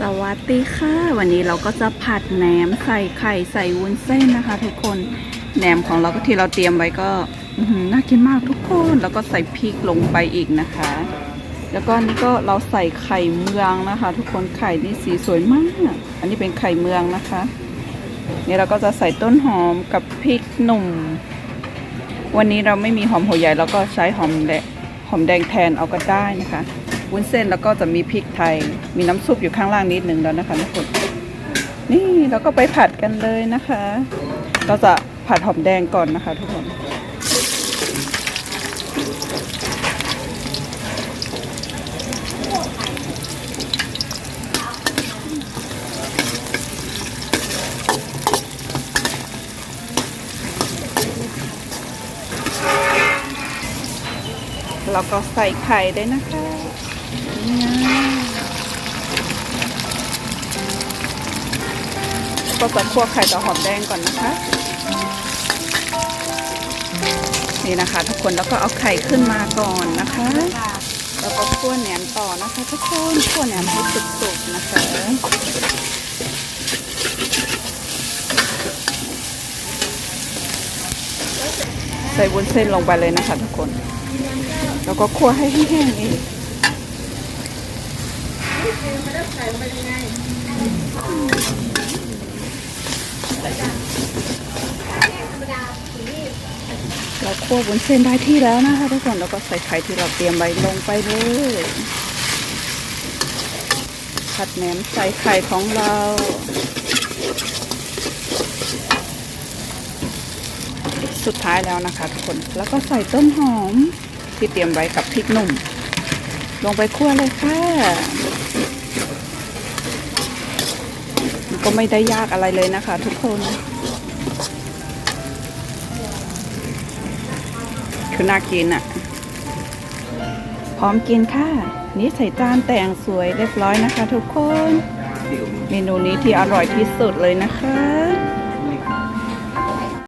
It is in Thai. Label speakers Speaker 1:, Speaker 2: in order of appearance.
Speaker 1: สวัสดีค่ะ วันนี้เราก็จะผัดแหนมใส่ไข่ใส่วุ้นเส้นนะคะ ทุกคนแหนมของเราก็ที่เราเตรียมไว้ก็อน่ากินมากทุกคนแล้วก็ใส่พริกลงไปอีกนะคะ แล้วก็อันนี่ก็เราใส่ไข่เมืองนะคะ ทุกคนไข่นี่สีสวยมาก อันนี้เป็นไข่เมืองนะคะ นี่เราก็จะใส่ต้นหอมกับพริกหนุ่ม วันนี้เราไม่มีหอมหัวใหญ่เราก็ใช้หอมแดงหอมแดงแทนเอาก็ได้นะคะ วุ้นเส้นแล้วก็จะมีพริกไทย มีน้ำซุปอยู่ข้างล่างนิดนึงแล้วนะคะทุกคนนี่เราก็ไปผัดกันเลยนะคะ เราจะผัดหอมแดงก่อนนะคะ ทุกคนเราก็ใส่ไข่ได้นะคะ ก็จะคั่วไข่ต่อหอมแดงก่อนนะคะ นี่นะคะ ทุกคนแล้วก็เอาไข่ขึ้นมาก่อนนะคะ แล้วก็คั่วแหนมต่อนะคะ ทุกคนคั่วแหนมให้สุกๆนะคะใส่วุ้นเส้นลงไปเลยนะคะทุกคน แล้วก็คั่วให้แห้งๆอีก เราคั่วบนเส้นได้ที่แล้วนะคะทุกคนแล้วก็ใส่ไข่ที่เราเตรียมไว้ลงไปเลยผัดแหนมใส่ไข่ของเราสุดท้ายแล้วนะคะทุกคน แล้วก็ใส่ต้นหอมที่เตรียมไว้กับพริกหนุ่ม ลงไปคั่วเลยค่ะ มัน ก็ไม่ได้ยากอะไรเลยนะคะทุกคน คือน่ากินอะ่ะ พร้อมกินค่ะ นี่ใส่จานแต่งสวยเรียบร้อยนะคะทุกคน เมนูนี้ที่อร่อยที่สุดเลยนะคะ